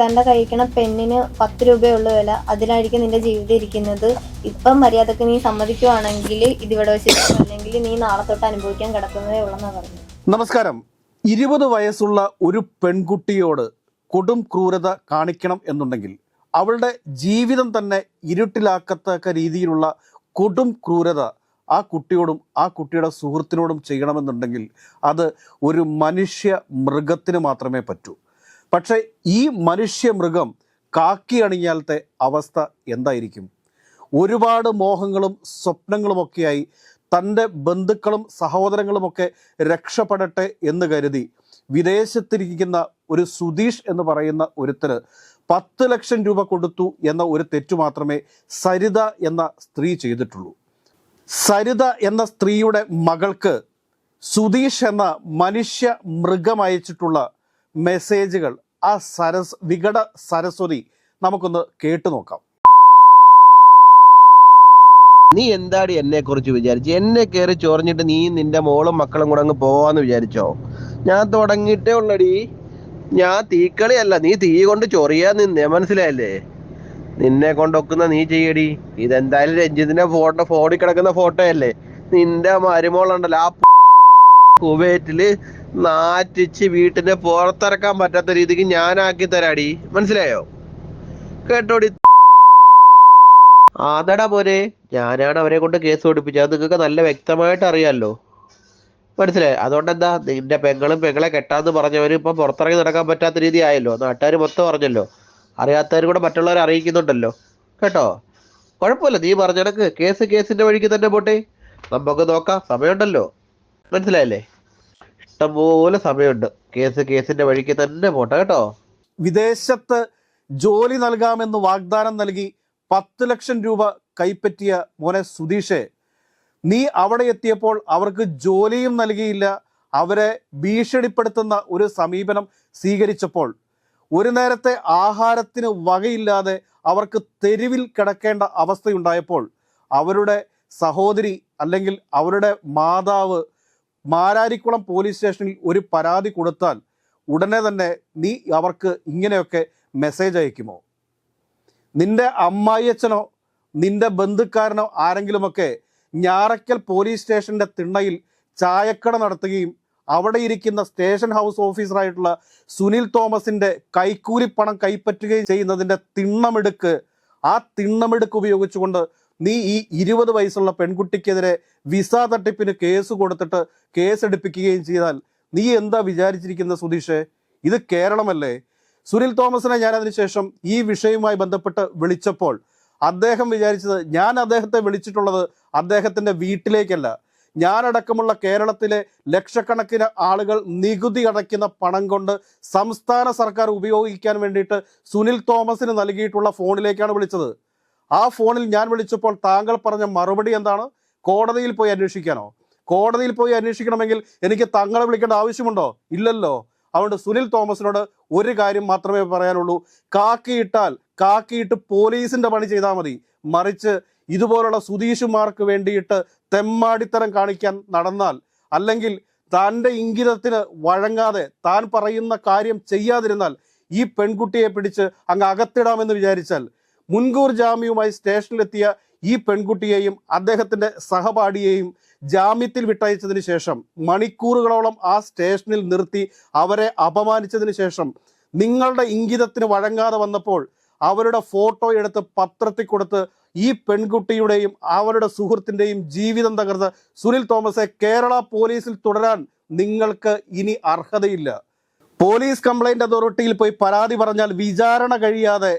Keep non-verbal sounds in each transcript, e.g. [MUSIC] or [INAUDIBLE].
കണ്ട കഴിക്കണ പെണ്ണിന് പത്ത് രൂപയുള്ള വില. അതിലായിരിക്കും നിന്റെ ജീവിതം ഇരിക്കുന്നത്. ഇപ്പം മര്യാദയ്ക്ക് നീ സമ്മതിക്കുവാണെങ്കിൽ ഇതിവിടെ വെച്ച് അല്ലെങ്കിൽ നീ നാളെ തൊട്ട് അനുഭവിക്കാൻ കിടക്കുന്നതേ ഉള്ളെന്നാ പറഞ്ഞു നമസ്കാരം. ഇരുപത് വയസ്സുള്ള ഒരു പെൺകുട്ടിയോട് കൊടും ക്രൂരത കാണിക്കണം എന്നുണ്ടെങ്കിൽ അവളുടെ ജീവിതം തന്നെ ഇരുട്ടിലാക്കത്തക്ക രീതിയിലുള്ള കൊടും ക്രൂരത ആ കുട്ടിയോടും ആ കുട്ടിയുടെ സുഹൃത്തിനോടും ചെയ്യണമെന്നുണ്ടെങ്കിൽ അത് ഒരു മനുഷ്യ മൃഗത്തിന് മാത്രമേ പറ്റൂ. പക്ഷേ ഈ മനുഷ്യ മൃഗം കാക്കി അണിഞ്ഞാലത്തെ അവസ്ഥ എന്തായിരിക്കും? ഒരുപാട് മോഹങ്ങളും സ്വപ്നങ്ങളുമൊക്കെയായി തന്റെ ബന്ധുക്കളും സഹോദരങ്ങളുമൊക്കെ രക്ഷപ്പെടട്ടെ എന്ന് കരുതി വിദേശത്തിരിക്കുന്ന ഒരു സുധീഷ് എന്ന് പറയുന്ന ഒരുത്തന് പത്ത് ലക്ഷം രൂപ കൊടുത്തു എന്ന ഒരു തെറ്റു മാത്രമേ സരിത എന്ന സ്ത്രീ ചെയ്തിട്ടുള്ളൂ. സരിത എന്ന സ്ത്രീയുടെ മകൾക്ക് സുധീഷ് എന്ന മനുഷ്യ മൃഗം അയച്ചിട്ടുള്ള മെസ്സേജുകൾ ആ സരസ് വികട സരസ്വതി നമുക്കൊന്ന് കേട്ടു നോക്കാം. നീ എന്താടി എന്നെ കുറിച്ച് വിചാരിച്ചു? എന്നെ കയറി ചൊറിഞ്ഞിട്ട് നീ നിന്റെ മോളും മക്കളും കൂടെ അങ്ങ് പോവാന്ന് വിചാരിച്ചോ? ഞാൻ തുടങ്ങിയിട്ടേ ഉള്ളടി. ഞാൻ തീക്കളിയല്ല. നീ തീ കൊണ്ട് ചൊറിയാൻ നിന്നേ മനസ്സിലായല്ലേ? നിന്നെ കൊണ്ടൊക്കുന്ന നീ ചെയ്യടി. ഇതെന്തായാലും രഞ്ജിത്തിന്റെ ഫോട്ടോ ഫോണിൽ കിടക്കുന്ന ഫോട്ടോ അല്ലേ നിന്റെ മരുമോളുണ്ടല്ലോ ആ കുവൈറ്റിൽ നാറ്റിച്ച് വീട്ടിന്റെ പുറത്തിറക്കാൻ പറ്റാത്ത രീതിക്ക് ഞാനാക്കി തരാടി. മനസ്സിലായോ? കേട്ടോടി. ആതടാ പോരെ ഞാനാണ് അവരെ കൊണ്ട് കേസ് ഓടിപ്പിച്ചത് അത് നിങ്ങൾക്ക് നല്ല വ്യക്തമായിട്ട് അറിയാമല്ലോ മനസ്സിലായി? അതുകൊണ്ട് എന്താ നിന്റെ പെങ്ങളും പെങ്ങളെ കെട്ടാന്ന് പറഞ്ഞവര് ഇപ്പൊ പുറത്തിറങ്ങി നടക്കാൻ പറ്റാത്ത രീതി ആയല്ലോ. നാട്ടുകാർ മൊത്തം പറഞ്ഞല്ലോ അറിയാത്തവരും കൂടെ മറ്റുള്ളവരെ അറിയിക്കുന്നുണ്ടല്ലോ. കേട്ടോ? കുഴപ്പമില്ല നീ പറഞ്ഞ കണക്ക്. കേസ് കേസിന്റെ വഴിക്ക് തന്നെ പോട്ടെ. നമുക്ക് നോക്കാം സമയമുണ്ടല്ലോ. മനസ്സിലായില്ലേ? ഇഷ്ടംപോലെ സമയമുണ്ട്. കേസ് കേസിന്റെ വഴിക്ക് തന്നെ പോട്ടെ കേട്ടോ. വിദേശത്ത് ജോലി നൽകാമെന്ന് വാഗ്ദാനം നൽകി പത്ത് ലക്ഷം രൂപ കൈപ്പറ്റിയ മോനെ സുധീഷെ നീ അവിടെ എത്തിയപ്പോൾ അവർക്ക് ജോലിയും നൽകിയില്ല. അവരെ ഭീഷണിപ്പെടുത്തുന്ന ഒരു സമീപനം സ്വീകരിച്ചപ്പോൾ ഒരു നേരത്തെ ആഹാരത്തിന് വകയില്ലാതെ അവർക്ക് തെരുവിൽ കിടക്കേണ്ട അവസ്ഥയുണ്ടായപ്പോൾ അവരുടെ സഹോദരി അല്ലെങ്കിൽ അവരുടെ മാതാവ് മാരാരിക്കുളം പോലീസ് സ്റ്റേഷനിൽ ഒരു പരാതി കൊടുത്താൽ ഉടനെ തന്നെ നീ അവർക്ക് ഇങ്ങനെയൊക്കെ മെസ്സേജ് അയക്കുമോ? നിന്റെ അമ്മായിയച്ഛനോ നിന്റെ ബന്ധുക്കാരനോ ആരെങ്കിലുമൊക്കെ ഞാറയ്ക്കൽ പോലീസ് സ്റ്റേഷന്റെ തിണ്ണയിൽ ചായക്കട നടത്തുകയും അവിടെ ഇരിക്കുന്ന സ്റ്റേഷൻ ഹൗസ് ഓഫീസറായിട്ടുള്ള സുനിൽ തോമസിന്റെ കൈക്കൂലിപ്പണം കൈപ്പറ്റുകയും ചെയ്യുന്നതിന്റെ തിണ്ണമെടുക്ക് ആ തിണ്ണമെടുക്ക് ഉപയോഗിച്ചുകൊണ്ട് നീ ഈ ഇരുപത് വയസ്സുള്ള പെൺകുട്ടിക്കെതിരെ വിസ തട്ടിപ്പിന് കേസ് കൊടുത്തിട്ട് കേസ് എടുപ്പിക്കുകയും ചെയ്താൽ നീ എന്താ വിചാരിച്ചിരിക്കുന്ന സുധീഷേ? ഇത് കേരളമല്ലേ? സുനിൽ തോമസിനെ ഞാൻ അതിനുശേഷം ഈ വിഷയവുമായി ബന്ധപ്പെട്ട് വിളിച്ചപ്പോൾ അദ്ദേഹം വിചാരിച്ചത് ഞാൻ അദ്ദേഹത്തെ വിളിച്ചിട്ടുള്ളത് അദ്ദേഹത്തിന്റെ വീട്ടിലേക്കല്ല. ഞാനടക്കമുള്ള കേരളത്തിലെ ലക്ഷക്കണക്കിന് ആളുകൾ നികുതി അടയ്ക്കുന്ന പണം കൊണ്ട് സംസ്ഥാന സർക്കാർ ഉപയോഗിക്കാൻ വേണ്ടിയിട്ട് സുനിൽ തോമസിന് നൽകിയിട്ടുള്ള ഫോണിലേക്കാണ് വിളിച്ചത്. ആ ഫോണിൽ ഞാൻ വിളിച്ചപ്പോൾ താങ്കൾ പറഞ്ഞ മറുപടി എന്താണ്? കോടതിയിൽ പോയി അന്വേഷിക്കാനോ? കോടതിയിൽ പോയി അന്വേഷിക്കണമെങ്കിൽ എനിക്ക് തങ്ങളെ വിളിക്കേണ്ട ആവശ്യമുണ്ടോ? ഇല്ലല്ലോ. അതുകൊണ്ട് സുനിൽ തോമസിനോട് ഒരു കാര്യം മാത്രമേ പറയാനുള്ളൂ. കാക്കിയിട്ടാൽ കാക്കിയിട്ട് പോലീസിന്റെ പണി ചെയ്താൽ മതി. മറിച്ച് ഇതുപോലുള്ള സുധീഷുമാർക്ക് വേണ്ടിയിട്ട് തെമ്മാടിത്തരം കാണിക്കാൻ നടന്നാൽ അല്ലെങ്കിൽ തന്റെ ഇംഗിതത്തിന് വഴങ്ങാതെ താൻ പറയുന്ന കാര്യം ചെയ്യാതിരുന്നാൽ ഈ പെൺകുട്ടിയെ പിടിച്ച് അങ്ങ് അകത്തിടാമെന്ന് വിചാരിച്ചാൽ മുൻകൂർ ജാമ്യവുമായി സ്റ്റേഷനിലെത്തിയ ഈ പെൺകുട്ടിയെയും അദ്ദേഹത്തിന്റെ സഹപാഠിയെയും ജാമ്യത്തിൽ വിട്ടയച്ചതിന് ശേഷം മണിക്കൂറുകളോളം ആ സ്റ്റേഷനിൽ നിർത്തി അവരെ അപമാനിച്ചതിന് ശേഷം നിങ്ങളുടെ ഇംഗിതത്തിന് വഴങ്ങാതെ വന്നപ്പോൾ അവരുടെ ഫോട്ടോ എടുത്ത് പത്രത്തിൽ കൊടുത്ത് ഈ പെൺകുട്ടിയുടെയും അവരുടെ സുഹൃത്തിന്റെയും ജീവിതം തകർത്ത് സുനിൽ തോമസെ കേരള പോലീസിൽ തുടരാൻ നിങ്ങൾക്ക് ഇനി അർഹതയില്ല. പോലീസ് കംപ്ലൈന്റ് അതോറിറ്റിയിൽ പോയി പരാതി പറഞ്ഞാൽ വിചാരണ കഴിയാതെ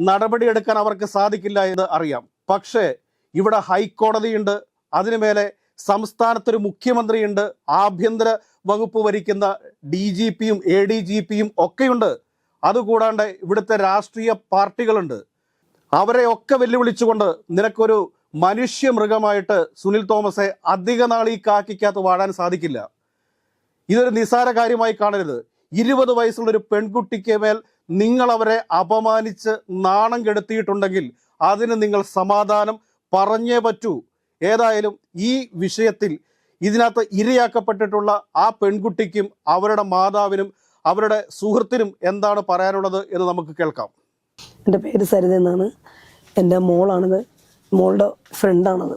നടപടിയെടുക്കാൻ അവർക്ക് സാധിക്കില്ല എന്ന് അറിയാം. പക്ഷേ ഇവിടെ ഹൈക്കോടതിയുണ്ട്. അതിനുമേലെ സംസ്ഥാനത്തൊരു മുഖ്യമന്ത്രിയുണ്ട്. ആഭ്യന്തര വകുപ്പ് ഭരിക്കുന്ന ഡി ജി പിയും എ ഡി ജി പിയും ഒക്കെയുണ്ട്. അതുകൂടാണ്ട് ഇവിടുത്തെ രാഷ്ട്രീയ പാർട്ടികളുണ്ട്. അവരെ ഒക്കെ വെല്ലുവിളിച്ചുകൊണ്ട് നിനക്കൊരു മനുഷ്യ മൃഗമായിട്ട് സുനിൽ തോമസെ അധിക നാൾ ഈ കാക്കിക്കകത്ത് വാഴാൻ സാധിക്കില്ല. ഇതൊരു നിസാര കാര്യമായി കാണരുത്. ഇരുപത് വയസ്സുള്ള ഒരു പെൺകുട്ടിക്ക് മേൽ നിങ്ങൾ അവരെ അപമാനിച്ച് നാണം കെടുത്തിയിട്ടുണ്ടെങ്കിൽ അതിന് നിങ്ങൾ സമാധാനം പറഞ്ഞേ പറ്റൂ. ഏതായാലും ഈ വിഷയത്തിൽ ഇതിനകത്ത് ഇരയാക്കപ്പെട്ടിട്ടുള്ള ആ പെൺകുട്ടിക്കും അവരുടെ മാതാവിനും അവരുടെ സുഹൃത്തിനും എന്താണ് പറയാനുള്ളത് എന്ന് നമുക്ക് കേൾക്കാം. എന്റെ പേര് സരിത എന്നാണ്. എന്റെ മോളാണിത്. മോളുടെ ഫ്രണ്ടാണത്.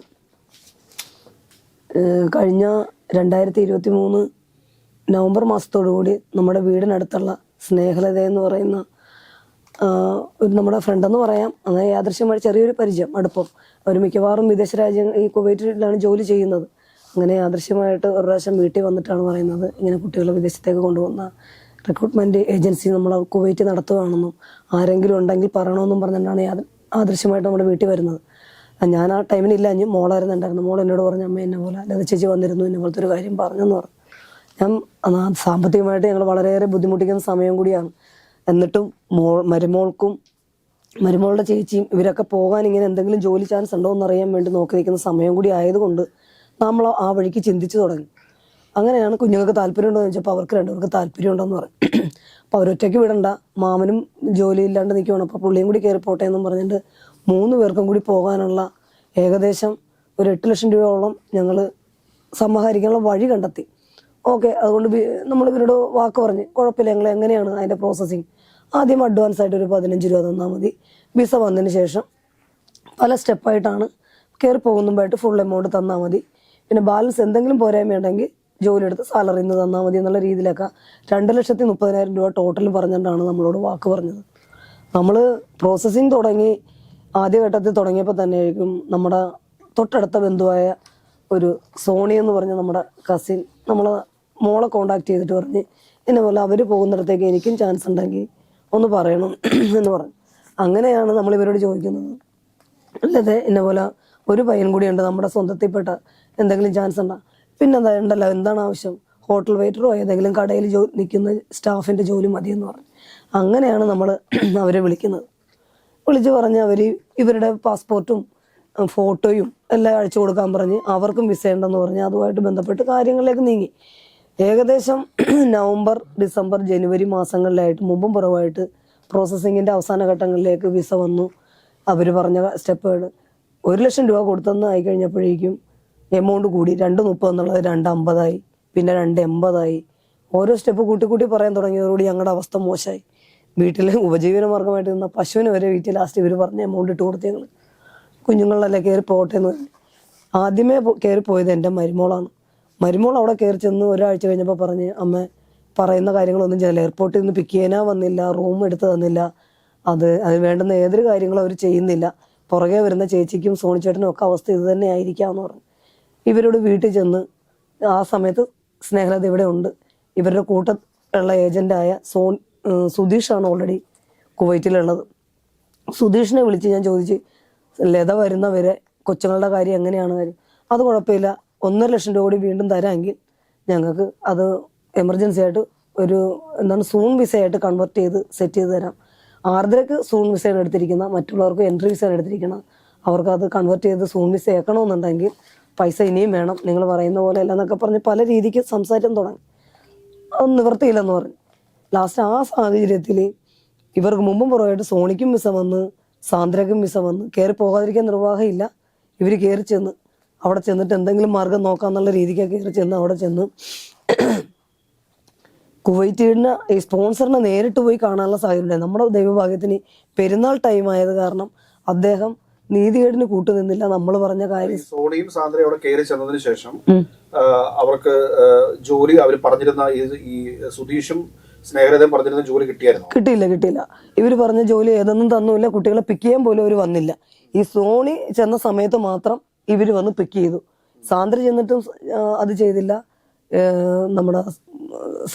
കഴിഞ്ഞ രണ്ടായിരത്തി ഇരുപത്തി മൂന്ന് നവംബർ മാസത്തോടു കൂടി നമ്മുടെ വീടിനടുത്തുള്ള സ്നേഹലത എന്ന് പറയുന്ന ഒരു നമ്മുടെ ഫ്രണ്ടെന്ന് പറയാം. അങ്ങനെ യാദൃശ്യമായി ചെറിയൊരു പരിചയം അടുപ്പം. അവർ മിക്കവാറും വിദേശ രാജ്യങ്ങൾ ഈ കുവൈറ്റിലാണ് ജോലി ചെയ്യുന്നത്. അങ്ങനെ യാദൃശ്യമായിട്ട് ഒരു പ്രാവശ്യം വീട്ടിൽ വന്നിട്ടാണ് പറയുന്നത്. ഇങ്ങനെ കുട്ടികളെ വിദേശത്തേക്ക് കൊണ്ടുവന്ന റിക്രൂട്ട്മെന്റ് ഏജൻസി നമ്മൾ കുവൈറ്റ് നടത്തുകയാണെന്നും ആരെങ്കിലും ഉണ്ടെങ്കിൽ പറയണമെന്നും പറഞ്ഞിട്ടാണ് യാദൃ- ആദൃശ്യമായിട്ട് നമ്മുടെ വീട്ടിൽ വരുന്നത്. ഞാൻ ആ ടൈമിനില്ല അഞ്ഞ് മോളായിരുന്നു ഉണ്ടായിരുന്നു മോൾ എന്നോട് പറഞ്ഞു അമ്മ എന്നെ പോലെ ലത ചേച്ചി വന്നിരുന്നു. എന്നെ പോലത്തെ ഒരു കാര്യം പറഞ്ഞെന്ന് പറഞ്ഞു. ഞാൻ സാമ്പത്തികമായിട്ട് ഞങ്ങൾ വളരെയേറെ ബുദ്ധിമുട്ടിക്കുന്ന സമയം കൂടിയാണ്. എന്നിട്ടും മോൾ മരുമോൾക്കും മരുമോളുടെ ചേച്ചിയും ഇവരൊക്കെ പോകാൻ ഇങ്ങനെ എന്തെങ്കിലും ജോലി ചാൻസ് ഉണ്ടോ എന്ന് അറിയാൻ വേണ്ടി നോക്കി നിൽക്കുന്ന സമയം കൂടി ആയതുകൊണ്ട് നമ്മൾ ആ വഴിക്ക് ചിന്തിച്ചു തുടങ്ങി. അങ്ങനെയാണ് കുഞ്ഞുങ്ങൾക്ക് താല്പര്യം ഉണ്ടോ എന്ന് ചോദിച്ചപ്പോൾ അവർക്ക് രണ്ടുപേർക്ക് താല്പര്യം ഉണ്ടെന്ന് പറഞ്ഞു അപ്പോൾ അവരൊറ്റയ്ക്ക് വിടണ്ട മാമനും ജോലി ഇല്ലാണ്ട് നിൽക്കുകയാണ് അപ്പോൾ പുള്ളിയും കൂടി കയറി പോട്ടെ എന്നും പറഞ്ഞിട്ട് മൂന്ന് പേർക്കും കൂടി പോകാനുള്ള ഏകദേശം ഒരു എട്ട് ലക്ഷം രൂപയോളം ഞങ്ങൾ സമാഹരിക്കാനുള്ള വഴി കണ്ടെത്തി. ഓക്കെ അതുകൊണ്ട് നമ്മൾ ഇവരോട് വാക്ക് പറഞ്ഞ് കുഴപ്പമില്ല ഞങ്ങൾ എങ്ങനെയാണ് അതിന്റെ പ്രോസസ്സിങ് ആദ്യം അഡ്വാൻസ് ആയിട്ട് ഒരു പതിനഞ്ച് രൂപ തന്നാൽ മതി. വിസ വന്നതിന് ശേഷം പല സ്റ്റെപ്പായിട്ടാണ് കയറി പോകുന്നുമ്പായിട്ട് ഫുൾ എമൗണ്ട് തന്നാൽ മതി. പിന്നെ ബാലൻസ് എന്തെങ്കിലും പോരായ്മയുണ്ടെങ്കിൽ ജോലി എടുത്ത് സാലറി ഇന്ന് തന്നാൽ മതി എന്നുള്ള രീതിയിലൊക്കെ രണ്ട് ലക്ഷത്തി മുപ്പതിനായിരം രൂപ ടോട്ടൽ പറഞ്ഞിട്ടാണ് നമ്മളോട് വാക്ക് പറഞ്ഞത്. നമ്മൾ പ്രോസസ്സിങ് തുടങ്ങി ആദ്യഘട്ടത്തിൽ തുടങ്ങിയപ്പോൾ തന്നെ ആയിരിക്കും നമ്മുടെ തൊട്ടടുത്ത ബന്ധുവായ ഒരു സോണി എന്ന് പറഞ്ഞ നമ്മുടെ കസിൻ നമ്മളെ മോളെ കോണ്ടാക്ട് ചെയ്തിട്ട് പറഞ്ഞ് എന്നെ പോലെ അവർ പോകുന്നിടത്തേക്ക് എനിക്കും ചാൻസ് ഉണ്ടെങ്കിൽ ഒന്ന് പറയണം എന്ന് പറഞ്ഞു. അങ്ങനെയാണ് നമ്മൾ ഇവരോട് ചോദിക്കുന്നത്. അല്ലാതെ എന്നെ പോലെ ഒരു പയ്യൻ കൂടിയുണ്ട് നമ്മുടെ സ്വന്തത്തിൽപ്പെട്ട എന്തെങ്കിലും ചാൻസ് ഉണ്ടോ? പിന്നെ എന്താ ഉണ്ടല്ലോ എന്താണ് ആവശ്യം? ഹോട്ടൽ വെയിറ്ററോ ഏതെങ്കിലും കടയിൽ ജോ നിൽക്കുന്ന സ്റ്റാഫിന്റെ ജോലി മതിയെന്ന് പറഞ്ഞു. അങ്ങനെയാണ് നമ്മൾ [CLEARS THROAT] അവരെ വിളിക്കുന്നത്. വിളിച്ച് പറഞ്ഞ് അവർ ഇവരുടെ പാസ്പോർട്ടും ഫോട്ടോയും എല്ലാം അയച്ചു കൊടുക്കാൻ പറഞ്ഞ് അവർക്കും വിസ ഉണ്ടെന്ന് പറഞ്ഞ് അതുമായിട്ട് ബന്ധപ്പെട്ട് കാര്യങ്ങളിലേക്ക് നീങ്ങി. ഏകദേശം [CLEARS THROAT] നവംബർ ഡിസംബർ ജനുവരി മാസങ്ങളിലായിട്ട് മുമ്പും പുറവായിട്ട് പ്രോസസ്സിങ്ങിന്റെ അവസാന ഘട്ടങ്ങളിലേക്ക് വിസ വന്നു. അവർ പറഞ്ഞ സ്റ്റെപ്പുകൾ ഒരു ലക്ഷം രൂപ കൊടുത്തെന്ന് ആയി കഴിഞ്ഞപ്പോഴേക്കും എമൗണ്ട് കൂടി രണ്ട് മുപ്പത് എന്നുള്ളത് രണ്ട് അമ്പതായി പിന്നെ രണ്ട് എൺപതായി. ഓരോ സ്റ്റെപ്പ് കൂട്ടി കൂട്ടി പറയാൻ തുടങ്ങിയതോടുകൂടി ഞങ്ങളുടെ അവസ്ഥ മോശമായി വീട്ടിൽ ഉപജീവന മാർഗമായിട്ട് നിന്ന പശുവിന് വരെ വീട്ടിൽ ലാസ്റ്റ് ഇവർ പറഞ്ഞ എമൗണ്ട് ഇട്ട് കൊടുത്ത് ഞങ്ങൾ കുഞ്ഞുങ്ങളെല്ലാം കയറി പോട്ടെ എന്ന് ആദ്യമേ കയറി പോയത് എന്റെ മരുമോളാണ്. മരുമോൾ അവിടെ കയറി ചെന്ന് ഒരാഴ്ച കഴിഞ്ഞപ്പോൾ പറഞ്ഞ് അമ്മ പറയുന്ന കാര്യങ്ങളൊന്നും ചെയ്തില്ല എയർപോർട്ടിൽ നിന്ന് പിക്ക് ചെയ്യാനാ വന്നില്ല റൂം എടുത്ത് തന്നില്ല. അത് അത് വേണ്ടുന്ന ഏതൊരു കാര്യങ്ങളും അവർ ചെയ്യുന്നില്ല. പുറകെ വരുന്ന ചേച്ചിക്കും സോണിച്ചേട്ടനും ഒക്കെ അവസ്ഥ ഇത് തന്നെ ആയിരിക്കാം എന്ന് പറഞ്ഞു. ഇവരോട് വീട്ടിൽ ചെന്ന് ആ സമയത്ത് സ്നേഹലത ഇവിടെ ഉണ്ട്. ഇവരുടെ കൂട്ടത്തിലുള്ള ഏജന്റായ സോൺ സുധീഷാണ് ഓൾറെഡി കുവൈറ്റിലുള്ളത്. സുധീഷിനെ വിളിച്ച് ഞാൻ ചോദിച്ച് ലത വരുന്നവരെ കൊച്ചുങ്ങളുടെ കാര്യം എങ്ങനെയാണ്? കാര്യം അത് കുഴപ്പമില്ല. ഒന്നര ലക്ഷം രൂപ കൂടി വീണ്ടും തരാമെങ്കിൽ ഞങ്ങൾക്ക് അത് എമർജൻസി ആയിട്ട് ഒരു എന്താണ് സൂൺ വിസ ആയിട്ട് കൺവെർട്ട് ചെയ്ത് സെറ്റ് ചെയ്ത് തരാം. ആർദ്രക്ക് സൂൺ വിസയാണ് എടുത്തിരിക്കുന്നത് മറ്റുള്ളവർക്ക് എൻട്രി വിസയാണ് എടുത്തിരിക്കുന്നത് അവർക്ക് അത് കൺവെർട്ട് ചെയ്ത് സൂൺ വിസ ആക്കണമെന്നുണ്ടെങ്കിൽ പൈസ ഇനിയും വേണം. നിങ്ങൾ പറയുന്ന പോലെ അല്ല എന്നൊക്കെ പറഞ്ഞ് പല രീതിക്ക് സംസാരം തുടങ്ങി. അത് നിവർത്തിയില്ലെന്ന് പറഞ്ഞു. ലാസ്റ്റ് ആ സാഹചര്യത്തിൽ ഇവർക്ക് മുമ്പും പുറമായിട്ട് സോണിക്കും വിസ വന്ന് സാന്ദ്രക്കും വിസ വന്ന് കയറി പോകാതിരിക്കാൻ നിർവാഹമില്ല. ഇവർ കയറി ചെന്ന് അവിടെ ചെന്നിട്ട് എന്തെങ്കിലും മാർഗം നോക്കാന്നുള്ള രീതിക്കൊക്കെ കയറി ചെന്ന് അവിടെ ചെന്ന് കുവൈറ്റിന് ഈ സ്പോൺസറിനെ നേരിട്ട് പോയി കാണാനുള്ള സാഹചര്യം നമ്മുടെ ദൈവഭാഗ്യത്തിന് പെരുന്നാൾ ടൈം ആയത് കാരണം അദ്ദേഹം നീതികേടിന് കൂട്ടുനിന്നില്ല നമ്മൾ പറഞ്ഞ കാര്യം. സോണിയും സാന്ദ്രയും അവിടെ കയറി ചെന്നതിന് ശേഷം അവർക്ക് ജോലി അവർ പറഞ്ഞിരുന്ന ഈ- സുധീഷും സ്നേഹരതയും പറഞ്ഞിരുന്ന ജോലി കിട്ടിയായിരുന്നു? കിട്ടിയില്ല കിട്ടിയില്ല. ഇവർ പറഞ്ഞ ജോലി ഏതൊന്നും തന്നുമില്ല. കുട്ടികളെ പിക്ക് ചെയ്യാൻ പോലും അവർ വന്നില്ല. ഈ സോണി ചെന്ന സമയത്ത് മാത്രം ഇവർ വന്ന് പിക്ക് ചെയ്തു. സാന്ദ്ര ചെന്നിട്ടും അത് ചെയ്തില്ല. നമ്മുടെ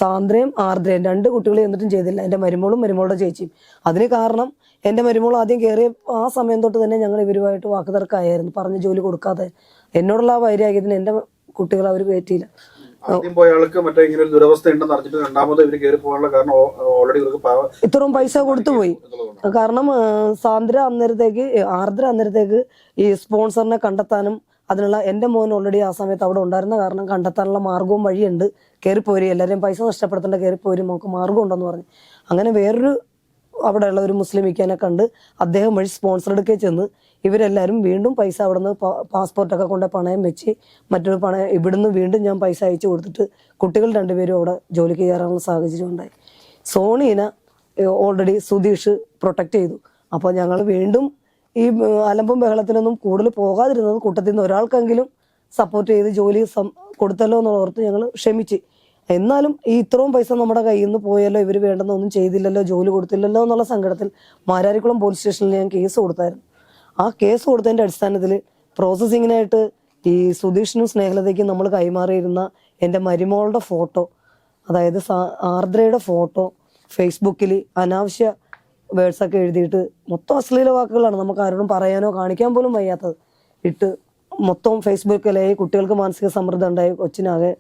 സാന്ദ്രയും ആർദ്രയും രണ്ട് കുട്ടികൾ ചെന്നിട്ടും ചെയ്തില്ല. എന്റെ മരുമോളും മരുമോളുടെ ചേച്ചിയും. അതിന് കാരണം എന്റെ മരുമോൾ ആദ്യം കയറിയ ആ സമയം തൊട്ട് തന്നെ ഞങ്ങൾ ഇവരുമായിട്ട് വാക്കുതർക്കമായിരുന്നു. പറഞ്ഞ് ജോലി കൊടുക്കാതെ. എന്നോടുള്ള ആ വൈരാഗ്യത്തിന് എന്റെ കുട്ടികൾ അവർ കയറ്റിയില്ല ആദ്യം പോയ ആൾക്ക് മറ്റേ ഇങ്ങനെ ഒരു ദുരവസ്ഥ ഉണ്ടെന്ന് അറിഞ്ഞിട്ട് രണ്ടാമത് ഇവർ കയറി പോകാനുള്ള കാരണം ഓൾറെഡി ഇവർക്ക് ഇത്രയും പൈസ കൊടുത്തു പോയി. കാരണം സാന്ദ്ര അന്നേരത്തേക്ക് ആർദ്ര അന്നേരത്തേക്ക് ഈ സ്പോൺസറിനെ കണ്ടെത്താനും അതിനുള്ള എന്റെ മോൻ ഓൾറെഡി ആ സമയത്ത് അവിടെ ഉണ്ടായിരുന്ന കാരണം കണ്ടെത്താനുള്ള മാർഗവും വഴിയുണ്ട്. കയറിപ്പോരി എല്ലാവരെയും പൈസ നഷ്ടപ്പെടുത്തേണ്ട കയറിപ്പോരി നമുക്ക് മാർഗം ഉണ്ടെന്ന് പറഞ്ഞു. അങ്ങനെ വേറൊരു അവിടെയുള്ള ഒരു മുസ്ലിം ഇക്കാനെ കണ്ട് അദ്ദേഹം വഴി സ്പോൺസർ എടുക്കേ ചെന്ന് ഇവരെല്ലാവരും വീണ്ടും പൈസ അവിടുന്ന് പാസ്പോർട്ടൊക്കെ കൊണ്ട് പണയം വെച്ച് മറ്റൊരു പണയം ഇവിടുന്ന് വീണ്ടും ഞാൻ പൈസ അയച്ചു കൊടുത്തിട്ട് കുട്ടികൾ രണ്ടുപേരും അവിടെ ജോലിക്ക് കയറാനുള്ള സാഹചര്യം ഉണ്ടായി. സോണീനെ ഓൾറെഡി സുധീഷ് പ്രൊട്ടക്റ്റ് ചെയ്തു. അപ്പോൾ ഞങ്ങൾ വീണ്ടും ഈ അലമ്പും ബഹളത്തിനൊന്നും കൂടുതൽ പോകാതിരുന്നത് കൂട്ടത്തിൽ നിന്ന് ഒരാൾക്കെങ്കിലും സപ്പോർട്ട് ചെയ്ത് ജോലി കൊടുത്തല്ലോ എന്നുള്ള ഓർത്ത് ഞങ്ങൾ ക്ഷമിച്ച്. എന്നാലും ഈ ഇത്രയും പൈസ നമ്മുടെ കയ്യിൽ നിന്ന് പോയല്ലോ ഇവർ വേണ്ടെന്ന് ഒന്നും ചെയ്തില്ലല്ലോ ജോലി കൊടുത്തില്ലല്ലോ എന്നുള്ള സങ്കടത്തിൽ മാരാരിക്കുളം പോലീസ് സ്റ്റേഷനിൽ ഞാൻ കേസ് കൊടുത്തായിരുന്നു. ആ കേസ് കൊടുത്തതിന്റെ അടിസ്ഥാനത്തിൽ പ്രോസസ്സിങ്ങിനായിട്ട് ഈ സുധീഷിനും സ്നേഹലതയ്ക്കും നമ്മൾ കൈമാറിയിരുന്ന എന്റെ മരുമോളുടെ ഫോട്ടോ അതായത് ആർദ്രയുടെ ഫോട്ടോ ഫേസ്ബുക്കിൽ അനാവശ്യ വേർഡ്സൊക്കെ എഴുതിയിട്ട് മൊത്തം അശ്ലീല വാക്കുകളാണ് നമുക്ക് ആരോടും പറയാനോ കാണിക്കാൻ പോലും വയ്യാത്തത്. ഇട്ട് മൊത്തം ഫേസ്ബുക്കിലായി കുട്ടികൾക്ക് മാനസിക സമ്മർദ്ദം ഉണ്ടായി കൊച്ചിനാകെ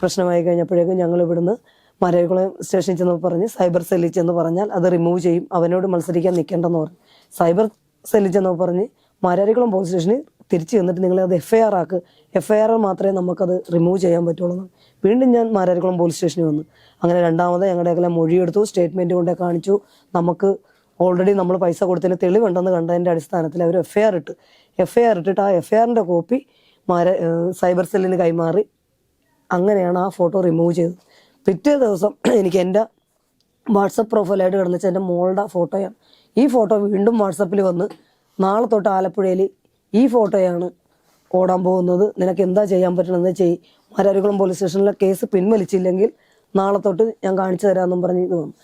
പ്രശ്നമായി കഴിഞ്ഞപ്പോഴേക്കും ഞങ്ങൾ ഇവിടുന്ന് മരകുളം സ്റ്റേഷനിൽ ചെന്ന് പറഞ്ഞ് സൈബർ സെല്ലിൽ ചെന്ന് പറഞ്ഞാൽ അത് റിമൂവ് ചെയ്യും. അവനോട് മത്സരിക്കാൻ നിൽക്കേണ്ടെന്ന് പറഞ്ഞു. സൈബർ സെല്ലിൽ ചെന്ന് പറഞ്ഞ് മാരാരിക്കുളം പോലീസ് സ്റ്റേഷനിൽ തിരിച്ചു ചെന്നിട്ട് നിങ്ങൾ അത് എഫ് ഐ ആർ ആക്ക്. എഫ് ഐ ആർ മാത്രമേ നമുക്കത് റിമൂവ് ചെയ്യാൻ പറ്റുള്ളൂ. വീണ്ടും ഞാൻ മാരാരിക്കുളം പോലീസ് സ്റ്റേഷനിൽ വന്നു. അങ്ങനെ രണ്ടാമത് ഞങ്ങളുടെയൊക്കെ മൊഴിയെടുത്തു സ്റ്റേറ്റ്മെന്റ് കൊണ്ടേ കാണിച്ചു. നമുക്ക് ഓൾറെഡി നമ്മൾ പൈസ കൊടുത്തതിന് തെളിവുണ്ടെന്ന് കണ്ടതിന്റെ അടിസ്ഥാനത്തിൽ അവർ എഫ് ഐ ആർ ഇട്ട്. എഫ് ഐ ആർ ഇട്ടിട്ട് ആ എഫ് ഐ ആറിന്റെ കോപ്പി മാര സൈബർ സെല്ലിന് കൈമാറി. അങ്ങനെയാണ് ആ ഫോട്ടോ റിമൂവ് ചെയ്തത്. പിറ്റേ ദിവസം [CLEARS THROAT] എനിക്ക് എന്റെ വാട്സപ്പ് പ്രൊഫൈലായിട്ട് കിടന്നിച്ച എന്റെ മോളുടെ ഫോട്ടോയാണ്. ഈ ഫോട്ടോ വീണ്ടും വാട്സപ്പിൽ വന്ന് നാളെ തൊട്ട് ആലപ്പുഴയിൽ ഈ ഫോട്ടോയാണ് ഓടാൻ പോകുന്നത്. നിനക്ക് എന്താ ചെയ്യാൻ പറ്റണമെന്ന് ചെയ്. മാരാരിക്കുളം പോലീസ് സ്റ്റേഷനിലെ കേസ് പിൻവലിച്ചില്ലെങ്കിൽ നാളെ തൊട്ട് ഞാൻ കാണിച്ചു തരാമെന്നും പറഞ്ഞ് ഇത് വന്നു.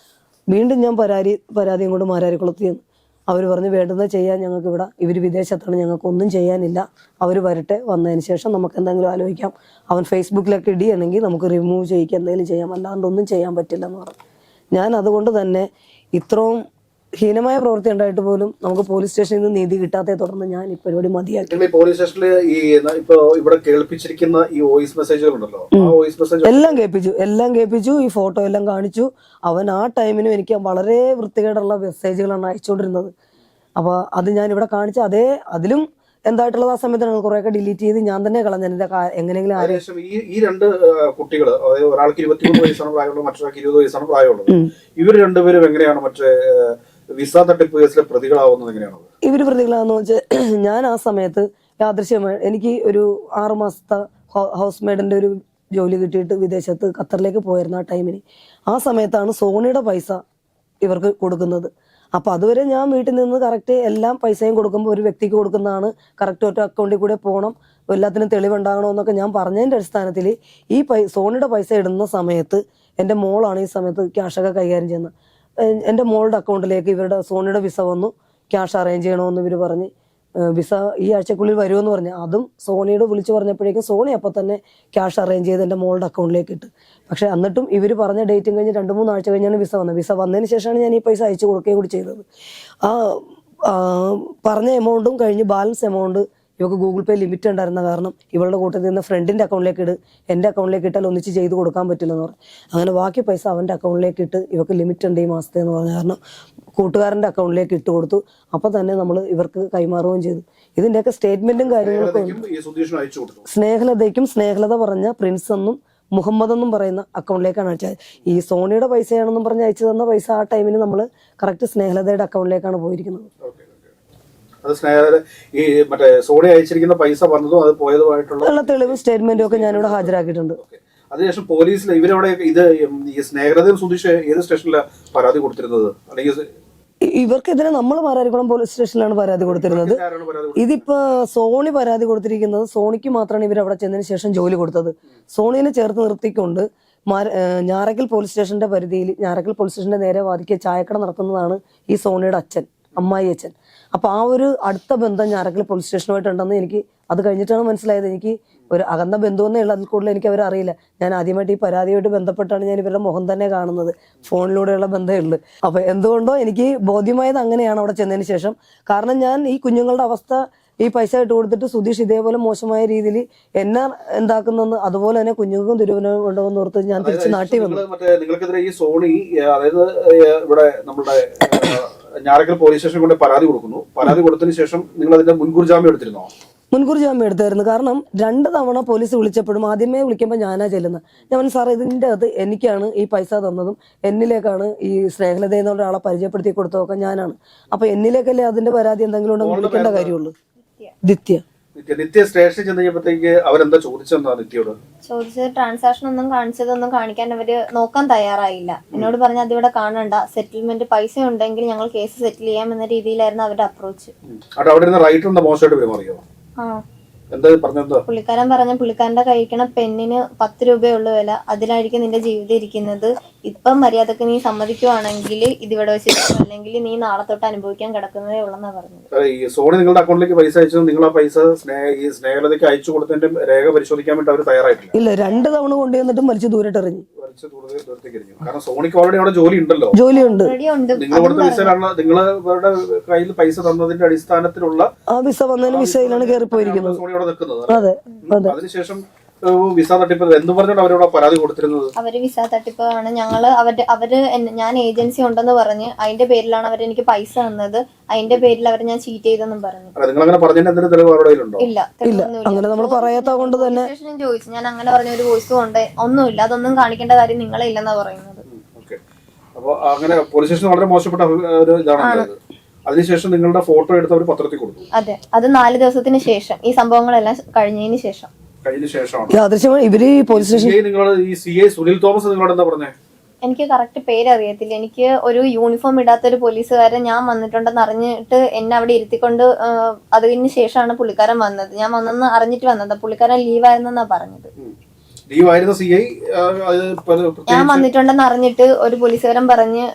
വീണ്ടും ഞാൻ പരാതി പരാതിയും കൊണ്ട് മാരാരിക്കുളത്ത് ചെന്നു. അവർ പറഞ്ഞു വേണ്ടത് ചെയ്യാൻ ഞങ്ങൾക്ക് ഇവിടെ ഇവർ വിദേശത്താണ് ഞങ്ങൾക്ക് ഒന്നും ചെയ്യാനില്ല. അവർ വരട്ടെ വന്നതിന് ശേഷം നമുക്ക് എന്തെങ്കിലും ആലോചിക്കാം. അവൻ ഫേസ്ബുക്കിലൊക്കെ ഇടിയാണെങ്കിൽ നമുക്ക് റിമൂവ് ചെയ്യിക്കുക എന്തെങ്കിലും ചെയ്യാം. അല്ലാണ്ട് ഒന്നും ചെയ്യാൻ പറ്റില്ല എന്ന് പറഞ്ഞു. ഞാൻ അതുകൊണ്ട് തന്നെ ഇത്രയും ഹീനമായ പ്രവൃത്തി ഉണ്ടായിട്ട് പോലും നമുക്ക് പോലീസ് സ്റ്റേഷനിൽ നിന്ന് നീതി കിട്ടാതെ തുടർന്ന് ഞാൻ ഈ പരിപാടി മതിയാക്കി. പോലീസ് സ്റ്റേഷനിൽ ഈ ഇപ്പോ ഇവിടെ കേൾപ്പിച്ചിരിക്കുന്ന ഈ വോയിസ് മെസ്സേജുകൾ ഉണ്ടല്ലോ. വോയിസ് മെസ്സേജ് എല്ലാം കേൾപ്പിച്ചു എല്ലാം കേൾപ്പിച്ചു ഈ ഫോട്ടോ എല്ലാം കാണിച്ചു. അവൻ ആ ടൈമിനും എനിക്ക് വളരെ വൃത്തികേടുള്ള മെസ്സേജുകളാണ് അയച്ചുകൊണ്ടിരുന്നത്. അപ്പോൾ അത് ഞാൻ ഇവിടെ കാണിച്ച അതേ അതിലും എന്തായിട്ടുള്ളത് ആ സമയത്താണ് കുറേയൊക്കെ ഡിലീറ്റ് ചെയ്ത് ഞാൻ തന്നെ കളഞ്ഞു എന്റെ എങ്ങനെയെങ്കിലും ആരെ ഈ രണ്ട് കുട്ടികൾ അതായത് ഒരാൾക്ക് ഇരുപത്തിമൂന്ന് വയസ്സാണ് പ്രായമുള്ളത് മറ്റൊരാൾക്ക് ഇരുപത് വയസ്സാണ് പ്രായമുള്ളത്. ഇവർ രണ്ടുപേരും എങ്ങനെയാണ് മറ്റേ വിസ തട്ടിപ്പ് കേസിലെ പ്രതികളാവുന്നത് എങ്ങനെയാണ് ഇവർ പ്രതികളാന്ന് വെച്ചാൽ [CLEARS THROAT] ഞാൻ ആ സമയത്ത് യാദൃശ്യമായി എനിക്ക് ഒരു ആറു മാസത്തെ ഹൗസ് മെയ്ഡിന്റെ ഒരു ജോലി കിട്ടിയിട്ട് വിദേശത്ത് ഖത്തറിലേക്ക് പോയിരുന്നു ആ ടൈമിന്. ആ സമയത്താണ് സോണിയുടെ പൈസ ഇവർക്ക് കൊടുക്കുന്നത്. അപ്പൊ അതുവരെ ഞാൻ വീട്ടിൽ നിന്ന് കറക്റ്റ് എല്ലാം പൈസയും കൊടുക്കുമ്പോൾ ഒരു വ്യക്തിക്ക് കൊടുക്കുന്നതാണ് കറക്റ്റ് ഒറ്റ അക്കൗണ്ടിൽ കൂടെ പോകണം എല്ലാത്തിനും തെളിവുണ്ടാകണം എന്നൊക്കെ ഞാൻ പറഞ്ഞതിന്റെ അടിസ്ഥാനത്തിൽ ഈ പൈ സോണിയുടെ പൈസ ഇടുന്ന സമയത്ത് എന്റെ മോളാണ് ഈ സമയത്ത് ക്യാഷൊക്കെ കൈകാര്യം ചെയ്യുന്നത്. എന്റെ മോളുടെ അക്കൗണ്ടിലേക്ക് ഇവരുടെ സോണിയുടെ വിസ വന്നു. ക്യാഷ് അറേഞ്ച് ചെയ്യണമെന്ന് ഇവർ പറഞ്ഞ്. വിസ ഈ ആഴ്ചക്കുള്ളിൽ വരുമെന്ന് പറഞ്ഞു. അതും സോണിയോട് വിളിച്ചു പറഞ്ഞപ്പോഴേക്കും സോണി അപ്പം തന്നെ ക്യാഷ് അറേഞ്ച് ചെയ്ത് എന്റെ മോളുടെ അക്കൗണ്ടിലേക്ക് ഇട്ട്. പക്ഷേ എന്നിട്ടും ഇവർ പറഞ്ഞ ഡേറ്റും കഴിഞ്ഞ് രണ്ട് മൂന്ന് ആഴ്ച കഴിഞ്ഞാണ് വിസ വന്നത്. വിസ വന്നതിന് ശേഷമാണ് ഞാൻ ഈ പൈസ അയച്ചു കൊടുക്കുകയും കൂടി ചെയ്തത്. ആ പറഞ്ഞ എമൗണ്ടും കഴിഞ്ഞ് ബാലൻസ് എമൗണ്ട് ഇവക്ക് ഗൂഗിൾ പേ ലിമിറ്റ് ഉണ്ടായിരുന്ന കാരണം ഇവളുടെ കൂട്ടത്തിൽ നിന്ന് ഫ്രണ്ടിന്റെ അക്കൗണ്ടിലേക്ക് ഇട് എന്റെ അക്കൗണ്ടിലേക്ക് ഇട്ടാൽ ഒന്നിച്ച് ചെയ്ത് കൊടുക്കാൻ പറ്റില്ലെന്ന് പറഞ്ഞു. അങ്ങനെ ബാക്കി പൈസ അവന്റെ അക്കൗണ്ടിലേക്ക് ഇട്ട് ഇവക്ക് ലിമിറ്റ് ഉണ്ട് ഈ മാസത്തെ എന്ന് പറഞ്ഞ കാരണം കൂട്ടുകാരന്റെ അക്കൗണ്ടിലേക്ക് ഇട്ട് കൊടുത്തു. അപ്പം തന്നെ നമ്മൾ ഇവർക്ക് കൈമാറുകയും ചെയ്തു. ഇതിന്റെയൊക്കെ സ്റ്റേറ്റ്മെന്റും കാര്യങ്ങളൊക്കെ സ്നേഹലതയ്ക്കും സ്നേഹലത പറഞ്ഞ പ്രിൻസ് എന്നും മുഹമ്മദ് എന്നും പറയുന്ന അക്കൗണ്ടിലേക്കാണ് അയച്ചത്. ഈ സോണിയുടെ പൈസയാണെന്നും പറഞ്ഞ് അയച്ചു തന്ന പൈസ ആ ടൈമിന് നമ്മൾ കറക്റ്റ് സ്നേഹലതയുടെ അക്കൗണ്ടിലേക്കാണ് പോയിരിക്കുന്നത്. അത് സ്നേഹ ഈ മറ്റേ സോണി അയച്ചിരിക്കുന്ന പൈസ വന്നതും അത് പോയതുമായിട്ടുള്ള തെളിവ് സ്റ്റേറ്റ്മെന്റ് ഒക്കെ ഞാനിവിടെ ഹാജരാക്കിയിട്ടുണ്ട്. അതിനുശേഷം പോലീസിൽ ഇവരവിടെ ഇത് ഈ സ്നേഹലതയും സുധീഷ് ഏത് സ്റ്റേഷനിലാണ് പരാതി കൊടുത്തിരുന്നത്? അല്ലെങ്കിൽ ഇവർക്കെതിരെ നമ്മൾ മാരാരിക്കുളം പോലീസ് സ്റ്റേഷനിലാണ് പരാതി കൊടുത്തിരുന്നത്. ഇതിപ്പോ സോണി പരാതി കൊടുത്തിരിക്കുന്നത് സോണിക്ക് മാത്രമാണ് ഇവർ അവിടെ ചെന്നതിന് ശേഷം ജോലി കൊടുത്തത്. സോണിനെ ചേർത്ത് നിർത്തിക്കൊണ്ട് ഞാറക്കൽ പോലീസ് സ്റ്റേഷന്റെ പരിധിയിൽ ഞാറക്കൽ പോലീസ് സ്റ്റേഷന്റെ നേരെ വാദിക്കുക ചായക്കട നടത്തുന്നതാണ് ഈ സോണിയുടെ അച്ഛൻ അമ്മായി അച്ഛൻ. അപ്പൊ ആ ഒരു അടുത്ത ബന്ധം ഞാറക്കൽ പോലീസ് സ്റ്റേഷനുമായിട്ടുണ്ടെന്ന് എനിക്ക് അത് കഴിഞ്ഞിട്ടാണ് മനസ്സിലായത്. എനിക്ക് ഒരു അകന്ന ബന്ധുവെന്നേ ഉള്ളൂ. അതിൽ കൂടുതൽ എനിക്ക് അവരറിയില്ല അറിയില്ല. ഞാൻ ആദ്യമായിട്ട് ഈ പരാതിയായിട്ട് ബന്ധപ്പെട്ടാണ് ഞാൻ ഇവരുടെ മുഖം തന്നെ കാണുന്നത്. ഫോണിലൂടെയുള്ള ബന്ധമേ ഉള്ളൂ. അപ്പൊ എന്തുകൊണ്ടോ എനിക്ക് ബോധ്യമായത് അങ്ങനെയാണ് അവിടെ ചെന്നതിന് ശേഷം. കാരണം ഞാൻ ഈ കുഞ്ഞുങ്ങളുടെ അവസ്ഥ ഈ പൈസ ഇട്ട് കൊടുത്തിട്ട് സുധീഷ് ഇതേപോലെ മോശമായ രീതിയിൽ എന്നെ എന്താക്കുന്നെന്ന് അതുപോലെ തന്നെ കുഞ്ഞുങ്ങൾക്കും തിരുവനന്തപുരം കൊണ്ടുവന്ന് ഓർത്ത് ഞാൻ തിരിച്ച് നാട്ടി വന്നു. നിങ്ങൾക്കെതിരെ ഈ സോണി അതായത് ഇവിടെ നമ്മുടെ ഞാറക്കൽ പോലീസ് സ്റ്റേഷനിൽ കൊണ്ട് പരാതി കൊടുക്കുന്നു. പരാതി കൊടുത്തതിന് ശേഷം നിങ്ങൾ അതിന്റെ മുൻകൂർ ജാമ്യം എടുത്തിരുന്നോ? മുൻകൂർ ജാമ്യം എടുത്തായിരുന്നു. കാരണം രണ്ട് തവണ പോലീസ് വിളിച്ചപ്പോഴും ആദ്യമേ വിളിക്കുമ്പോൾ ഞാനാ ചെല്ലുന്നത് ഞാൻ പറഞ്ഞു, സാർ ഇതിന്റെ അകത്ത് എനിക്കാണ് ഈ പൈസ തന്നതും എന്നിലേക്കാണ് ഈ സ്നേഹലത എന്നുള്ള ഒരാളെ പരിചയപ്പെടുത്തി കൊടുത്തതൊക്കെ ഞാനാണ്. അപ്പൊ എന്നിലേക്കല്ലേ അതിന്റെ പരാതി എന്തെങ്കിലും ഉണ്ടെങ്കിൽ വിളിക്കേണ്ട കാര്യമുള്ളൂ? ദിത്യ. നിത്യ നിത്യ സ്റ്റേഷനിൽ ചെന്ന് കഴിഞ്ഞപ്പോഴത്തേക്ക് അവരെന്താ ചോദിച്ചെന്നാ നിത്യോട് ചോദിച്ചത് ട്രാൻസാക്ഷൻ ഒന്നും കാണിച്ചതൊന്നും കാണിക്കാൻ അവർ നോക്കാൻ തയ്യാറായില്ല. എന്നോട് പറഞ്ഞ അതിവിടെ കാണണ്ട. സെറ്റിൽമെന്റ് പൈസ ഉണ്ടെങ്കിൽ ഞങ്ങൾ കേസ് സെറ്റിൽ ചെയ്യാം എന്ന രീതിയിലായിരുന്നു അവരുടെ അപ്രോച്ച് അവിടെ അവിടെ റൈറ്റർ മോശമായിട്ട് പെരുമാറിയോ? ആ. എന്താ പുള്ളിക്കാരൻ പറഞ്ഞ പുള്ളിക്കാരന്റെ കഴിക്കണ പെണ്ണിന് പത്ത് രൂപയുള്ള വില. അതിലായിരിക്കും നിന്റെ ജീവിതം ഇരിക്കുന്നത്. ഇപ്പം മര്യാദയ്ക്ക് നീ സമ്മതിക്കുവാണെങ്കിൽ ഇതിവിടെ വെച്ചിട്ട് അല്ലെങ്കിൽ നീ നാളെ തൊട്ട് അനുഭവിക്കാൻ കിടക്കുന്നതേ ഉള്ളെന്നാ പറഞ്ഞത്. ഈ സോണി നിങ്ങളുടെ അക്കൗണ്ടിലേക്ക് പൈസ അയച്ചു നിങ്ങൾ ആ പൈസ സ്നേഹ ഈ സ്നേഹലതയ്ക്ക് അയച്ചു കൊടുത്തതിന്റെ രേഖ പരിശോധിക്കാൻ വേണ്ടി അവർ തയ്യാറായിട്ടില്ല. ഇല്ല രണ്ട് തവണ കൊണ്ടുവന്നിട്ടും വലിച്ചു ദൂരട്ടെറിഞ്ഞു ദൂരത്തേക്ക് എറിഞ്ഞു. കാരണം സോണിക്ക് ഓൾറെഡി അവിടെ ജോലി ഉണ്ടല്ലോ. ജോലിയുണ്ട്. റെഡി ഉണ്ട്. നിങ്ങൾ കൊടുത്ത വിസയിലാണ് നിങ്ങൾ കയ്യിൽ പൈസ തന്നതിന്റെ അടിസ്ഥാനത്തിലുള്ള ആ വിസ വന്നതിന് വിസയിലാണ് കയറിപ്പോയിരിക്കുന്നത്. സോണി അവിടെ നിൽക്കുന്നത് അതെ അതെ. അതിനുശേഷം വിസ തട്ടിപ്പ് എന്ന് പറഞ്ഞിട്ട് അവരോട് പരാതി കൊടുത്തിരുന്നത്? അവർ വിസ തട്ടിപ്പാണ്. ഞങ്ങൾ അവർ അവർ എന്നെ- ഞാൻ ഏജൻസി ഉണ്ടെന്ന് പറഞ്ഞ് അതിന്റെ പേരിലാണ് അവർ എനിക്ക് പൈസ തന്നത്. അതിന്റെ പേരിൽ അവർ ഞാൻ ചീറ്റ് ചെയ്തെന്നും പറഞ്ഞു. അല്ല നിങ്ങൾ അങ്ങനെ പറഞ്ഞതിന് എന്തെങ്കിലും തെളിവ് അവരുടെ കയ്യിലുണ്ടോ? ഇല്ല തെളിവൊന്നുമില്ല. അങ്ങനെ പറയാത്ത കൊണ്ട് തന്നെ സ്റ്റേഷനിൽ ചോദിച്ചു. ഞാൻ അങ്ങനെ പറഞ്ഞ ഒരു വോയിസ് കൊണ്ട് ഒന്നുമില്ല അതൊന്നും കാണിക്കേണ്ട കാര്യം നിങ്ങളെ ഇല്ലെന്നാ പറയുന്നത്. ഓക്കെ. അപ്പോൾ അങ്ങനെ പോലീസ് സ്റ്റേഷൻ വളരെ മോശപ്പെട്ട അഭി- ഒരു ഇതാണ് ഉണ്ടായത് അതിനുശേഷം നിങ്ങളുടെ ഫോട്ടോ എടുത്ത് അവർ പത്രത്തിൽ കൊടുത്തു. അതെ അത് നാല് ദിവസത്തിന് ശേഷം. ഈ സംഭവങ്ങളെല്ലാം കഴിഞ്ഞതിന് ശേഷം. കഴിഞ്ഞ ശേഷമാണ്? യാദൃശ്യമായി ഇവർ പോലീസ് സ്റ്റേഷൻ നിങ്ങൾ ഈ സി ഐ സുനിൽ തോമസ് നിങ്ങളോട് എന്താ പറഞ്ഞേ? എനിക്ക് കറക്റ്റ് പേരറിയത്തില്ല. എനിക്ക് ഒരു യൂണിഫോം ഇടാത്ത ഒരു പോലീസുകാരൻ ഞാൻ വന്നിട്ടുണ്ടെന്ന് അറിഞ്ഞിട്ട് എന്നെ അവിടെ ഇരുത്തിക്കൊണ്ട് അതിന് ശേഷമാണ് പുള്ളിക്കാരൻ വന്നത്. ഞാൻ വന്നെന്ന് അറിഞ്ഞിട്ട് വന്നത്. പുള്ളിക്കാരൻ ലീവായിരുന്നാ പറഞ്ഞത് സി ഐ ഞാൻ വന്നിട്ടുണ്ടെന്ന് അറിഞ്ഞിട്ട് ഒരു പോലീസുകാരൻ പറഞ്ഞ്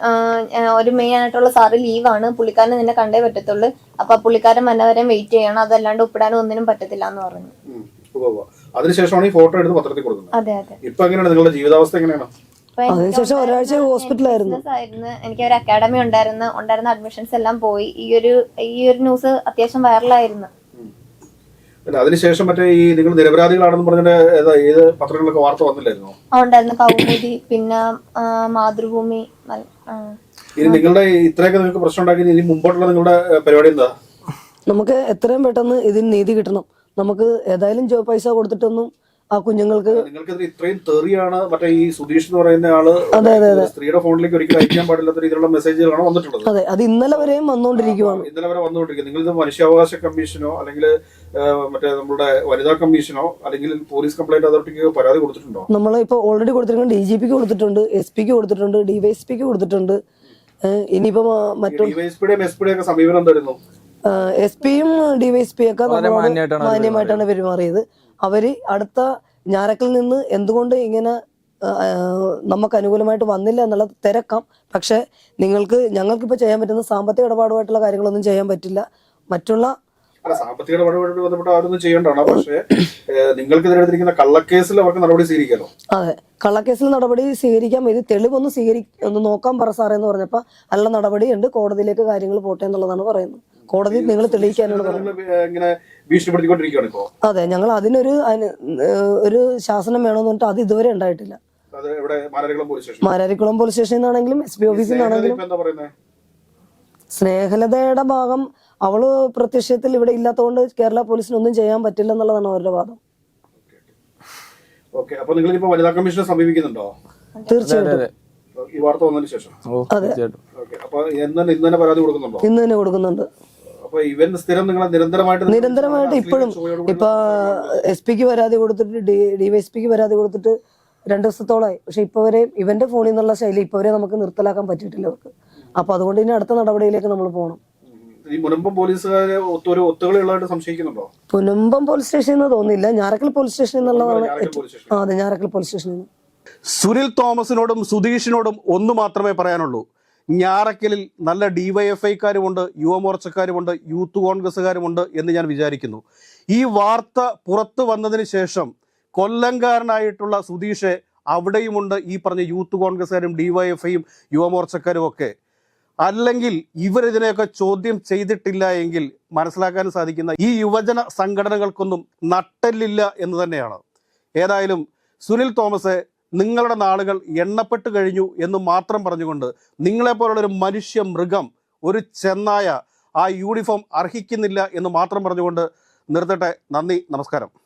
ഒരു മെയിൻ ആയിട്ടുള്ള സാറ് ലീവാണ്. പുള്ളിക്കാരൻ നിന്നെ കണ്ടേ പറ്റത്തുള്ളൂ. അപ്പൊ ആ പുള്ളിക്കാരൻ വന്നവരെ വെയിറ്റ് ചെയ്യണം. അതല്ലാണ്ട് ഒപ്പിടാനും ഒന്നിനും പറ്റത്തില്ല എന്ന് പറഞ്ഞു അതിനുശേഷമാണ് ഈ ഫോട്ടോ എടുത്ത് പത്രത്തിൽ കൊടുക്കുന്നത്. അതെ അതെ. ഇപ്പൊ എങ്ങനെയാണ് നിങ്ങളുടെ ജീവിതാവസ്ഥ എങ്ങനെയാണ്? അപ്പൊ എനിക്ക് അതിനുശേഷം ഒരാഴ്ച ഉണ്ടായിരുന്ന ഹോസ്പിറ്റലായിരുന്നു. business ആയിരുന്നു. എനിക്ക് ഒരു അക്കാഡമി ഉണ്ടായിരുന്നു. ഉണ്ടായിരുന്ന അഡ്മിഷൻസ് എല്ലാം പോയി. ഈ ഒരു ഈ ഒരു ന്യൂസ് അത്യാവശ്യം വൈറലായിരുന്നു അല്ല അതിനുശേഷം മറ്റേ ഈ നിങ്ങൾ നിരപരാധികളാണെന്ന് പറഞ്ഞിട്ട് ഏതാ ഏത് പത്രങ്ങളിലൊക്കെ വാർത്ത വന്നില്ലായിരുന്നോ? ആ ഉണ്ടായിരുന്നു. കൗമുദി പിന്നെ ആ, മാതൃഭൂമി മൽ- ആ. ഇനി നിങ്ങളുടെ ഈ ഇത്രയൊക്കെ നിങ്ങൾക്ക് പ്രശ്നം ഉണ്ടാക്കി ഇനി മുമ്പോട്ടുള്ള നിങ്ങളുടെ ഏഹ്, പരിപാടി എന്താ? നമുക്ക് എത്രയും പെട്ടെന്ന് ഇതിന് നീതി കിട്ടണം. നമുക്ക് ഏതായാലും പൈസ കൊടുത്തിട്ടൊന്നും ആ കുഞ്ഞുങ്ങൾക്ക് നിങ്ങൾക്കെതിരെ ഇത്രയും തെറിയാണ് മറ്റേ ഈ സുധീഷ് എന്ന് പറയുന്ന ആൾ അതെ, അതെ, അതെ. സ്ത്രീയുടെ ഫോണിലേക്ക് ഒരിക്കലും അയക്കാൻ പാടില്ലാത്ത രീതിയിലുള്ള മെസ്സേജുകളാണ് വന്നിട്ടുള്ളത്. അതെ അത് ഇന്നലെ വരെയും വന്നുകൊണ്ടിരിക്കുവാണ്. ഇന്നലെ വരെ വന്നുകൊണ്ടിരിക്കുന്നത് നിങ്ങൾ ഇത് മനുഷ്യാവകാശ കമ്മീഷനോ അല്ലെങ്കിൽ മറ്റേ നമ്മുടെ വനിതാ കമ്മീഷനോ അല്ലെങ്കിൽ പോലീസ് കംപ്ലൈന്റ് അതോറിറ്റിക്ക് പരാതി കൊടുത്തിട്ടുണ്ടോ? നമ്മൾ ഇപ്പോൾ ഓൾറെഡി കൊടുത്തിട്ടുണ്ട് ഡി ജി പിക്ക് കൊടുത്തിട്ടുണ്ട് എസ് പിക്ക് കൊടുത്തിട്ടുണ്ട് ഡിവൈഎസ്പിക്ക് പിക്ക് കൊടുത്തിട്ടുണ്ട്. ഇനിയിപ്പോ മറ്റു ഡിവൈഎസ്പിയുടെയും എസ് പിയുടെയും ഒക്കെ സമീപനം എന്തായിരുന്നു? എസ് പിയും ഡി വൈ എസ് പി ഒക്കെ മാന്യമായിട്ടാണ് പെരുമാറിയത്. അവർ അടുത്ത ഞാറക്കിൽ നിന്ന് എന്തുകൊണ്ട് ഇങ്ങനെ നമുക്ക് അനുകൂലമായിട്ട് വന്നില്ല എന്നുള്ളത് തിരക്കാം. പക്ഷെ നിങ്ങൾക്ക് ഞങ്ങൾക്കിപ്പോൾ ചെയ്യാൻ പറ്റുന്ന സാമ്പത്തിക ഇടപാടുമായിട്ടുള്ള കാര്യങ്ങളൊന്നും ചെയ്യാൻ പറ്റില്ല. മറ്റുള്ള അല്ല സാമ്പത്തിക ഇടപാടുമായിട്ട് ബന്ധപ്പെട്ട് അവരൊന്നും ചെയ്യേണ്ടതാണ്. പക്ഷേ നിങ്ങൾക്ക് നിങ്ങൾക്കെതിരെ എടുത്തിരിക്കുന്ന കള്ളക്കേസിൽ അവർക്ക് നടപടി സ്വീകരിക്കാമോ അതെ. കള്ളക്കേസിൽ നടപടി സ്വീകരിക്കാൻ ഇത് തെളിവൊന്ന് സ്വീകരി ഒന്ന് നോക്കാൻ പറ സാറേ എന്ന് പറഞ്ഞപ്പോൾ നല്ല നടപടിയുണ്ട്. കോടതിയിലേക്ക് കാര്യങ്ങൾ പോട്ടെ എന്നുള്ളതാണ് പറയുന്നത്. കോടതി നിങ്ങൾ തെളിയിക്കാനാണ് അതെ. ഞങ്ങൾ അതിനൊരു അതിന് ഒരു ശാസനം വേണമെന്ന് പറഞ്ഞിട്ട് അത് ഇതുവരെ ഉണ്ടായിട്ടില്ല. മാരാരിക്കുളം പോലീസ് സ്റ്റേഷനിൽ? നിന്നാണെങ്കിലും എസ് പി ഓഫീസിൽ നിന്നാണെങ്കിലും സ്നേഹലതയുടെ ഭാഗം അവൾ പ്രത്യക്ഷത്തിൽ ഇവിടെ ഇല്ലാത്തതുകൊണ്ട് കേരള പോലീസിന് ഒന്നും ചെയ്യാൻ പറ്റില്ല എന്നുള്ളതാണ് അവരുടെ വാദം. ഓക്കെ അപ്പൊ നിങ്ങൾ ഇപ്പൊ വനിതാ കമ്മീഷനെ സമീപിക്കുന്നുണ്ടോ? തീർച്ചയായിട്ടും. ഈ വാർത്ത വന്നതിന് ശേഷം? ഇന്ന് തന്നെ കൊടുക്കുന്നുണ്ടോ? നിരന്തരമായിട്ട് ഇപ്പോഴും ഇപ്പൊ എസ് പിക്ക് പരാതി കൊടുത്തിട്ട് ഡി ഡി വൈ എസ് പരാതി കൊടുത്തിട്ട് രണ്ടു ദിവസത്തോളായി. പക്ഷെ ഇപ്പൊ വരെ ഇവന്റെ ഫോണിൽ നിന്നുള്ള ശൈലി ഇപ്പൊ വരെ നമുക്ക് നിർത്തലാക്കാൻ പറ്റിയിട്ടില്ല അവർക്ക്. അപ്പൊ അതുകൊണ്ട് ഇനി അടുത്ത നടപടിയിലേക്ക് നമ്മൾ പോകണം. ഈ മുനമ്പം പോലീസുകാരെ ഒത്തൊരു ഒത്തുകളിയുള്ളതായിട്ട് സംശയിക്കുന്നുണ്ടോ? പുനമ്പം പോലീസ് സ്റ്റേഷനിൽ നിന്ന് തോന്നുന്നില്ല. ഞാറക്കൽ പോലീസ് സ്റ്റേഷനിൽ നിന്നുള്ളതാണ് സ്റ്റേഷൻ ആ അതെ ഞാറക്കൽ പോലീസ് സ്റ്റേഷനിൽ നിന്ന്. സുനിൽ തോമസിനോടും സുധീഷിനോടും ഒന്ന് മാത്രമേ പറയാനുള്ളൂ. ഞാറക്കലിൽ നല്ല ഡിവൈഎഫ്ഐക്കാരുമുണ്ട് യുവമോർച്ചക്കാരുമുണ്ട് യൂത്ത് കോൺഗ്രസ്സുകാരുമുണ്ട് എന്ന് ഞാൻ വിചാരിക്കുന്നു. ഈ വാർത്ത പുറത്തു വന്നതിന് ശേഷം കൊല്ലംകാരനായിട്ടുള്ള സുധീഷെ അവിടെയുമുണ്ട് ഈ പറഞ്ഞ യൂത്ത് കോൺഗ്രസ്സുകാരും ഡിവൈഎഫ്ഐയും യുവമോർച്ചക്കാരും ഒക്കെ. അല്ലെങ്കിൽ ഇവരിതിനെയൊക്കെ ചോദ്യം ചെയ്തിട്ടില്ല എങ്കിൽ മനസ്സിലാക്കാൻ സാധിക്കുന്ന ഈ യുവജന സംഘടനകൾക്കൊന്നും നട്ടെല്ലില്ല എന്ന് തന്നെയാണ്. ഏതായാലും സുനിൽ തോമസ് നിങ്ങളുടെ നാളുകൾ എണ്ണപ്പെട്ട് കഴിഞ്ഞു എന്ന് മാത്രം പറഞ്ഞുകൊണ്ട് നിങ്ങളെപ്പോലുള്ള ഒരു മനുഷ്യ മൃഗം ഒരു ചെന്നായ ആ യൂണിഫോം അർഹിക്കുന്നില്ല എന്ന് മാത്രം പറഞ്ഞുകൊണ്ട് നിർത്തട്ടെ. നന്ദി നമസ്കാരം.